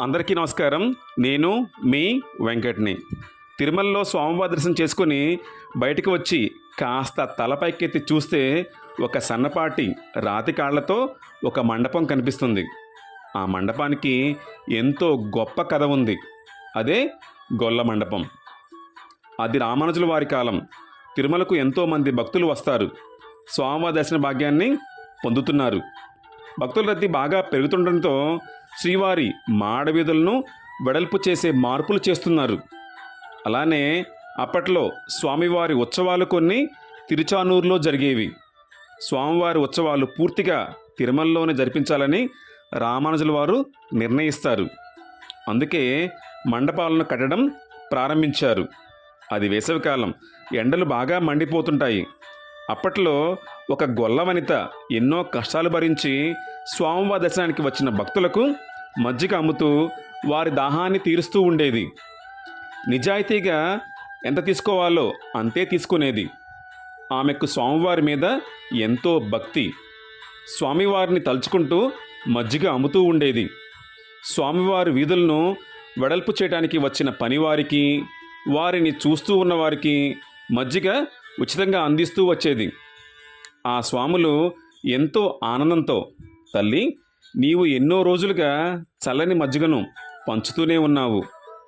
అందరికీ నమస్కారం. నేను మీ వెంకట్ని. తిరుమలలో స్వామివారి దర్శనం చేసుకుని బయటికి వచ్చి కాస్త తలపైకెత్తి చూస్తే ఒక సన్నపాటి రాతి కాళ్ళతో ఒక మండపం కనిపిస్తుంది. ఆ మండపానికి ఎంతో గొప్ప కథ ఉంది. అదే గొల్ల మండపం. అది రామానుజుల వారి కాలం. తిరుమలకు ఎంతోమంది భక్తులు వస్తారు. స్వామివారి దర్శన భాగ్యాన్ని పొందుతున్నారు. భక్తుల రద్దీ బాగా పెరుగుతుండటంతో శ్రీవారి మాడవీధులను వెడల్పు చేసే మార్పులు చేస్తున్నారు. అలానే అప్పట్లో స్వామివారి ఉత్సవాలు కొన్ని తిరుచానూరులో జరిగేవి. స్వామివారి ఉత్సవాలు పూర్తిగా తిరుమలలోనే జరిపించాలని రామానుజుల వారు నిర్ణయిస్తారు. అందుకే మండపాలను కట్టడం ప్రారంభించారు. అది వేసవికాలం ఎండలు బాగా మండిపోతుంటాయి. అప్పట్లో ఒక గొల్ల వనిత ఎన్నో కష్టాలు భరించి స్వామివారి దర్శనానికి వచ్చిన భక్తులకు మజ్జిగ అమ్ముతూ వారి దాహాన్ని తీరుస్తూ ఉండేది. నిజాయితీగా ఎంత తీసుకోవాలో అంతే తీసుకునేది. ఆమెకు స్వామివారి మీద ఎంతో భక్తి. స్వామివారిని తలుచుకుంటూ మజ్జిగ అమ్ముతూ ఉండేది. స్వామివారి వీధులను వెడల్పు చేయడానికి వచ్చిన పనివారికి వారిని చూస్తూ ఉన్నవారికి మజ్జిగ ఉచితంగా అందిస్తూ వచ్చేది. ఆ స్వాములు ఎంతో ఆనందంతో తల్లి నీవు ఎన్నో రోజులుగా చల్లని మజ్జిగను పంచుతూనే ఉన్నావు.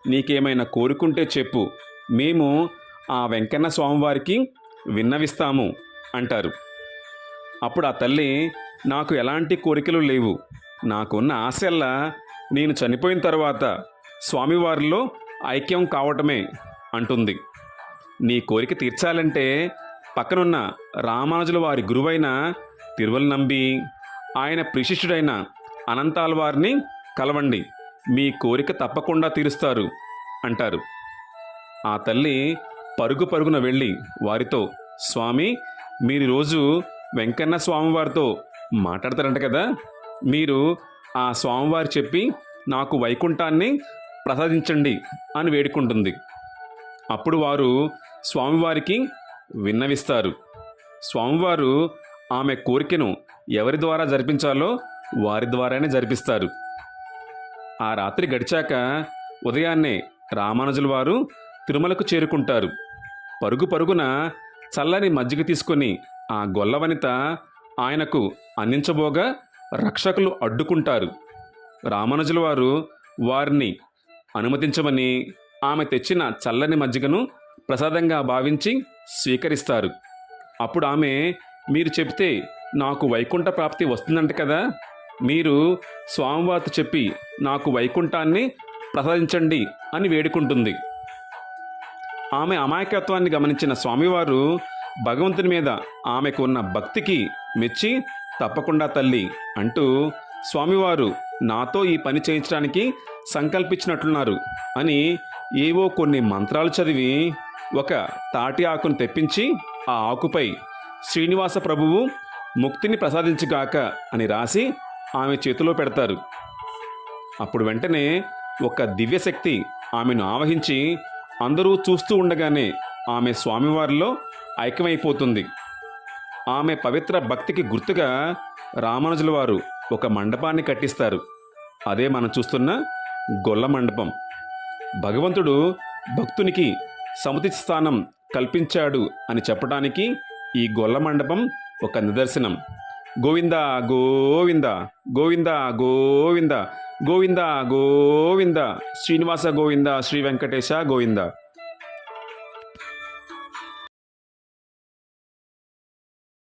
నీకేమైనా కోరుకుంటే చెప్పు. మేము ఆ వెంకన్న స్వామివారికి విన్నవిస్తాము అంటారు. అప్పుడు ఆ తల్లి నాకు ఎలాంటి కోరికలు లేవు. నాకున్న ఆశల్లా నేను చనిపోయిన తర్వాత స్వామివారిలో ఐక్యం కావటమే అంటుంది. నీ కోరిక తీర్చాలంటే పక్కనున్న రామానుజుల వారి గురువైన తిరువల్ నంబి ఆయన ప్రిశిష్యుడైన అనంతాల వారిని కలవండి. మీ కోరిక తప్పకుండా తీరుస్తారు అంటారు. ఆ తల్లి పరుగు పరుగున వెళ్ళి వారితో స్వామి మీరు రోజు వెంకన్న స్వామివారితో మాట్లాడతారంట కదా. మీరు ఆ స్వామివారు చెప్పి నాకు వైకుంఠాన్ని ప్రసాదించండి అని వేడుకుంటుంది. అప్పుడు వారు స్వామివారికి విన్నవిస్తారు. స్వామివారు ఆమె కోరికను ఎవరి ద్వారా జరిపించాలో వారి ద్వారానే జరిపిస్తారు. ఆ రాత్రి గడిచాక ఉదయాన్నే రామానుజుల వారు తిరుమలకు చేరుకుంటారు. పరుగు పరుగున చల్లని మజ్జిగ తీసుకొని ఆ గొల్లవనిత ఆయనకు అందించబోగా రక్షకులు అడ్డుకుంటారు. రామానుజుల వారు వారిని అనుమతించమని ఆమె తెచ్చిన చల్లని మజ్జిగను ప్రసాదంగా భావించి స్వీకరిస్తారు. అప్పుడు ఆమె మీరు చెప్తే నాకు వైకుంఠ ప్రాప్తి వస్తుందంట కదా. మీరు స్వామివార్త చెప్పి నాకు వైకుంఠాన్ని ప్రసాదించండి అని వేడుకుంటుంది. ఆమె అమాయకత్వాన్ని గమనించిన స్వామివారు భగవంతుని మీద ఆమెకు ఉన్న భక్తికి మెచ్చి తప్పకుండా తల్లి అంటూ స్వామివారు నాతో ఈ పని చేయించడానికి సంకల్పించినట్లున్నారు అని ఏవో కొన్ని మంత్రాలు చదివి ఒక తాటి ఆకును తెప్పించి ఆ ఆకుపై శ్రీనివాస ప్రభువు ముక్తిని ప్రసాదించుగాక అని రాసి ఆమె చేతిలో పెడతారు. అప్పుడు వెంటనే ఒక దివ్యశక్తి ఆమెను ఆవహించి అందరూ చూస్తూ ఉండగానే ఆమె స్వామివారిలో ఐక్యమైపోతుంది. ఆమె పవిత్ర భక్తికి గుర్తుగా రామానుజుల వారు ఒక మండపాన్ని కట్టిస్తారు. అదే మనం చూస్తున్న గొల్ల మండపం. భగవంతుడు భక్తునికి సముతి స్థానం కల్పించాడు అని చెప్పడానికి ఈ గొల్ల మండపం ఒక నిదర్శనం. గోవింద గోవింద గోవింద గోవింద గోవింద గోవింద శ్రీనివాస గోవింద శ్రీ వెంకటేశ గోవింద.